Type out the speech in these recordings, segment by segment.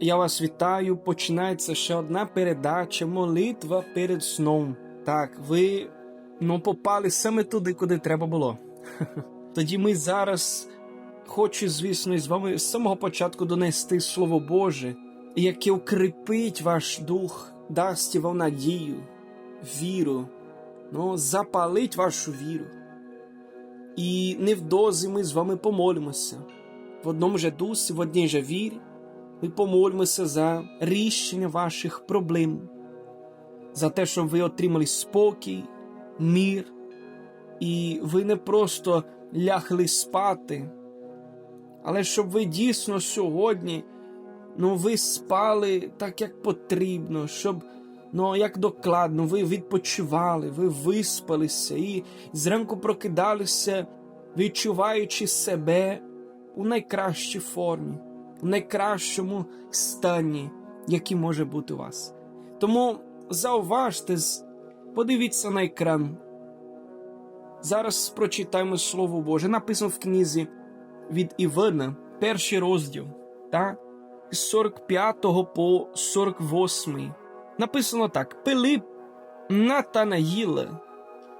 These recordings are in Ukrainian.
Я вас вітаю. Починається ще одна передача Молитва перед сном. Так, ви ну, попали саме туди, куди треба було. Тоді ми зараз хочу, звісно, з вами з самого початку донести Слово Боже, яке укріпить ваш дух, дасть вам надію, віру, ну, запалить вашу віру. І невдовзі ми з вами помолимося в одному же дусі, в одній же вірі, ми помолимося за рішення ваших проблем, за те, щоб ви отримали спокій, мир, і ви не просто лягли спати, але щоб ви дійсно сьогодні ну, ви спали так, як потрібно, щоб ну, як докладно ви відпочивали, ви виспалися і зранку прокидалися, відчуваючи себе у найкращій формі, найкращому стані, який може бути у вас. Тому зауважте, подивіться на екран. Зараз прочитаємо Слово Боже. Написано в книзі від Івана, перший розділ, так? з 45 по 48. Написано так: Пилип Натанаїла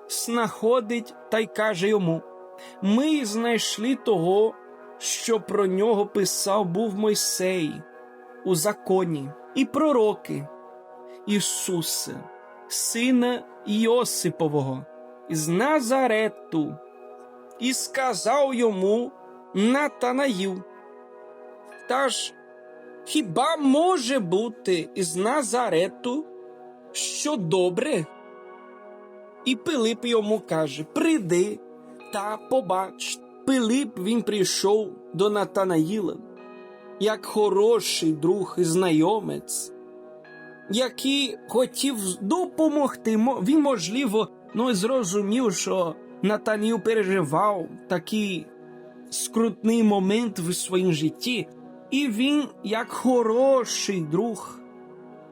знаходить та й каже йому: Ми знайшли того, що про нього писав був Мойсей у законі і пророки Ісуса, сина Йосипового, з Назарету, і сказав йому Натанаїл. Та ж хіба може бути із Назарету що добре? І Пилип йому каже: Приди та побач. Пилип він прийшов до Натанаїла, як хороший друг і знайомець, який хотів допомогти. Він, можливо, ну, зрозумів, що Натаніл переживав такий скрутний момент в своїм житті, і він, як хороший друг,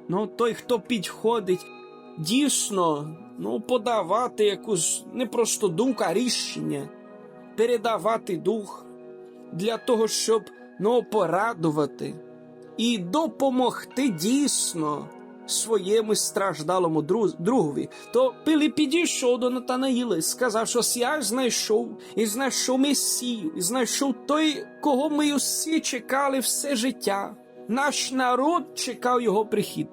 ну, той, хто підходить, дійсно ну, подавати якусь не просто думку, а рішення передавати дух для того, щоб ну, порадувати і допомогти дійсно своєму страждалому другові. То Пилип підійшов до Натанаїла і сказав, що я знайшов і знайшов Месію, і знайшов той, кого ми усі чекали все життя. Наш народ чекав його прихід.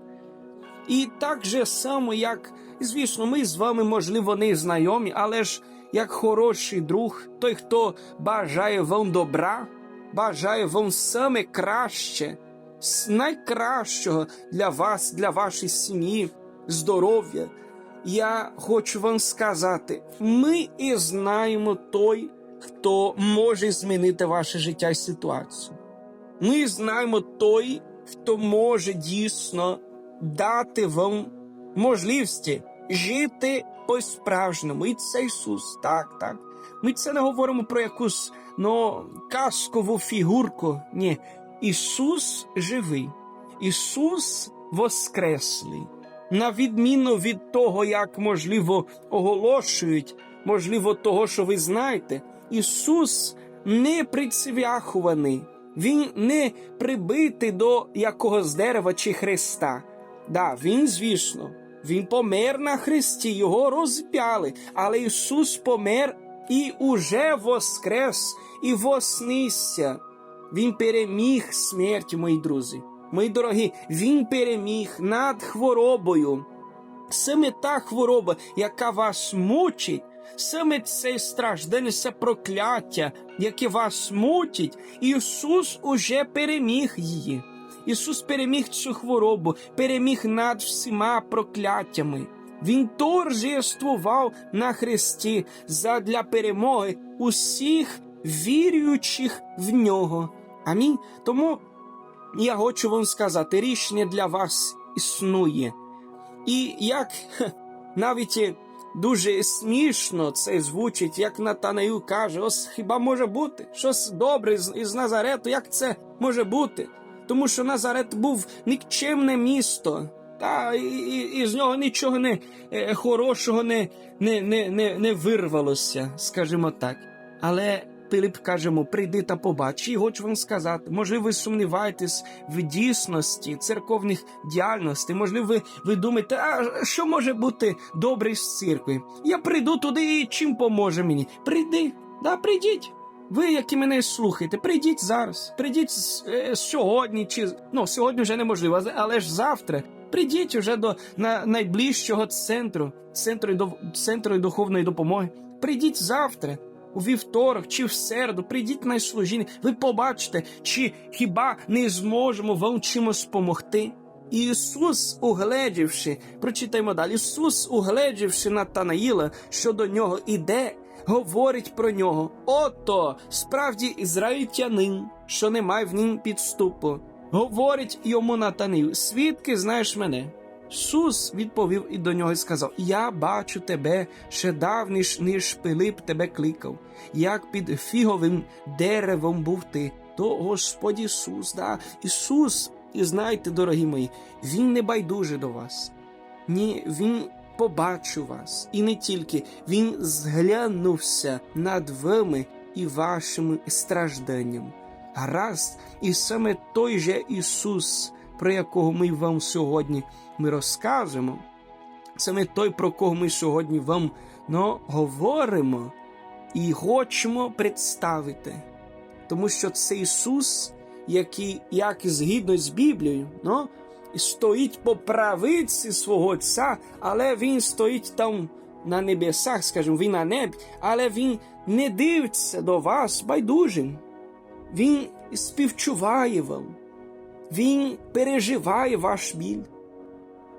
І так же само, як, звісно, ми з вами, можливо, не знайомі, але ж як хороший друг, той, хто бажає вам добра, бажає вам саме краще, найкращого для вас, для вашої сім'ї, здоров'я. Я хочу вам сказати: ми і знаємо той, хто може змінити ваше життя і ситуацію. Ми знаємо той, хто може дійсно дати вам можливості жити по-справжньому. І це Ісус. Так, так. Ми це не говоримо про якусь ну, казкову фігурку. Ні. Ісус живий. Ісус воскреслий. На відміну від того, як можливо оголошують, можливо, того, що ви знаєте, Ісус не прицвяхуваний, Він не прибитий до якогось дерева чи хреста. Да, він, звісно, він помер на хресті, його розп'яли, але Ісус помер і уже воскрес, і воснісся. Він переміг смерть, мої друзі. Мої дорогі, він переміг над хворобою. Саме та хвороба, яка вас мучить, саме це страждання, це прокляття, яке вас мучить, Ісус уже переміг її. Ісус переміг цю хворобу, переміг над всіма прокляттями. Він торжествував на хресті задля перемоги усіх віруючих в нього. Амінь. Тому я хочу вам сказати, рішення для вас існує. І як навіть дуже смішно це звучить, як Натанаїл каже, ось хіба може бути щось добре із Назарету, як це може бути? Тому що Назарет був нікчемне місто, та і, і, і з нього нічого не е, хорошого не, не, не, не, не вирвалося, скажімо так. Але Пилип каже йому, прийди та побач. І хочу вам сказати, можливо, ви сумніваєтесь в дійсності церковних діяльностей. Можливо, ви, ви думаєте, а що може бути добре з церкви? Я прийду туди і чим поможе мені? Прийди, да, прийдіть. Ви, які мене слухаєте, прийдіть зараз, прийдіть е, сьогодні, чи ну сьогодні вже неможливо, але ж завтра. Прийдіть уже до на, найближчого центру, центру, центру духовної допомоги. Прийдіть завтра, у вівторок чи в середу, прийдіть на служіння. Ви побачите, чи хіба не зможемо вам чимось допомогти. Ісус, угледівши, прочитаємо далі. Ісус, угледівши Натанаїла, що до нього іде, говорить про нього. Ото справді ізраїльтянин, що не має в нім підступу. Говорить йому Натанаїл, свідки знаєш мене. Ісус відповів і до нього і сказав: Я бачу тебе ще давніш, ніж Пилип тебе кликав, як під фіговим деревом був ти, то Господь Ісус, да, Ісус, і знаєте, дорогі мої, Він не байдуже до вас. Ні, Він побачив вас, і не тільки Він зглянувся над вами і вашими стражданням. Гаразд, і саме той же Ісус, про якого ми вам сьогодні ми розказуємо, саме той, про кого ми сьогодні вам ну, говоримо і хочемо представити. Тому що це Ісус, який, як згідно з Біблією, ну, стоїть по правиці свого Отця, але Він стоїть там на небесах, скажімо, він на небі, але Він не дивиться до вас байдужим. Він співчуває вам, Він переживає ваш біль.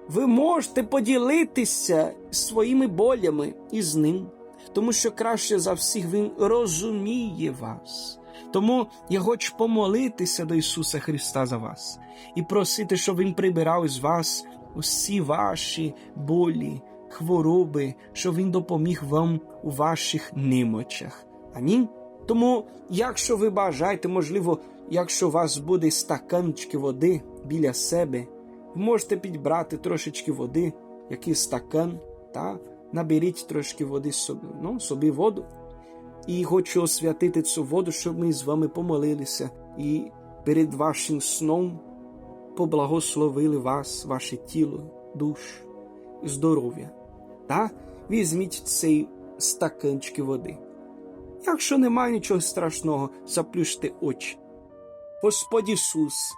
Ви можете поділитися своїми болями із ним, тому що краще за всіх Він розуміє вас. Тому я хочу помолитися до Ісуса Христа за вас і просити, щоб Він прибирав із вас усі ваші болі, хвороби, щоб Він допоміг вам у ваших немочах. Амінь. Тому, якщо ви бажаєте, можливо, якщо у вас буде стаканчики води біля себе, ви можете підбрати трошечки води, якийсь стакан, та наберіть трошки води собі, ну, собі воду. І хочу освятити цю воду, щоб ми з вами помолилися і перед вашим сном поблагословили вас, ваше тіло, душ, здоров'я. Та візьміть цей стаканчик води. Якщо немає нічого страшного, заплющте очі. Господь Ісус,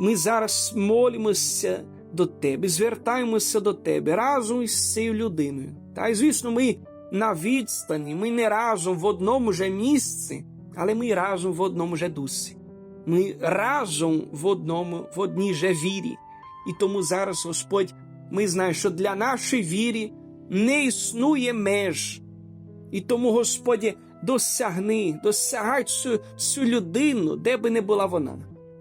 ми зараз молимося до Тебе, звертаємося до Тебе разом із цією людиною. Та й звісно, ми на відстані, ми не разом в одному же місці, але ми разом в одному же дусі. Ми разом в одному, в одній же вірі. І тому зараз, Господь, ми знаємо, що для нашої віри не існує меж. І тому, Господі, досягни, досягай цю, цю людину, де би не була вона,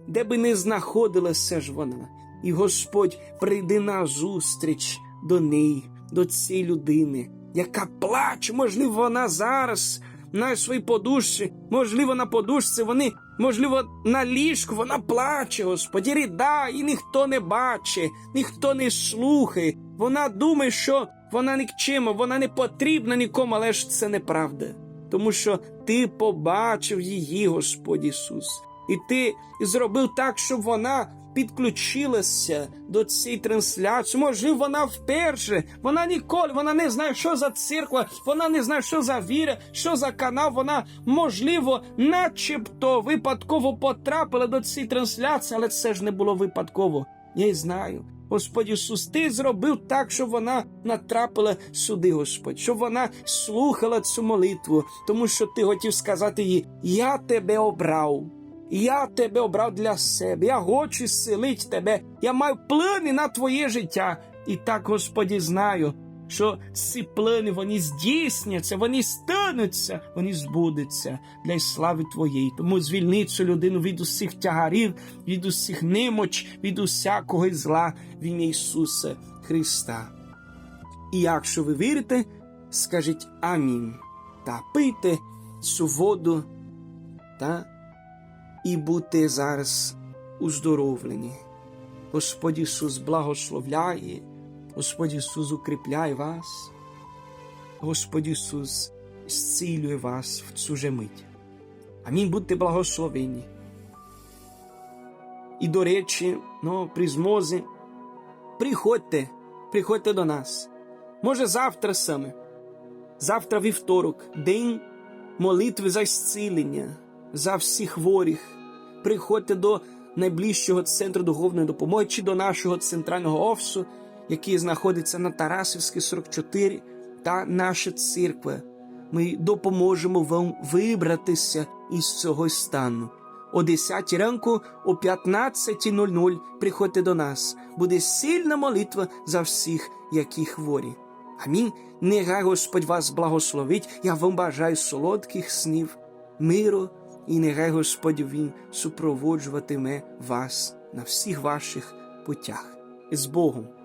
де би не знаходилася ж вона. І Господь прийди на зустріч до неї, до цієї людини, яка плаче, можливо, вона зараз на своїй подушці, можливо, на подушці, вони, можливо, на ліжку вона плаче, Господі, ридає, і ніхто не бачить, ніхто не слухає. Вона думає, що вона нікчима, вона не потрібна нікому, але ж це неправда. Тому що ти побачив її, Господь Ісус, і ти зробив так, щоб вона підключилася до цієї трансляції. Можливо, вона вперше, вона ніколи, вона не знає, що за церква, вона не знає, що за віра, що за канал. Вона, можливо, начебто випадково потрапила до цієї трансляції, але це ж не було випадково. Я й знаю. Господь Ісус, ти зробив так, щоб вона натрапила сюди, Господь, щоб вона слухала цю молитву, тому що ти хотів сказати їй: Я тебе обрав. Я тебе обрав для себе. Я хочу зцілити тебе. Я маю плани на твоє життя. І так, Господі, знаю, що ці плани вони здійсняться, вони стануться, вони збудуться для слави Твоєї. Тому звільни цю людину від усіх тягарів, від усіх немоч, від усякого зла в ім'я Ісуса Христа. І якщо ви вірите, скажіть амінь та пийте цю воду та і будьте зараз уздоровлені. Господь Ісус благословляє, Господь Ісус укріпляє вас, Господь Ісус зцілює вас в цю же мить. Амінь, будьте благословені. І до речі, ну, при змозі, приходьте, приходьте до нас. Може, завтра саме, завтра вівторок, день молитви за зцілення, за всіх хворих. Приходьте до найближчого центру духовної допомоги чи до нашого центрального офісу, який знаходиться на Тарасівській 44, та наша церква. Ми допоможемо вам вибратися із цього стану. О 10 ранку, о 15.00 приходьте до нас. Буде сильна молитва за всіх, які хворі. Амінь. Нехай Господь вас благословить. Я вам бажаю солодких снів, миру, і нехай Господь Він супроводжуватиме вас на всіх ваших путях. З Богом!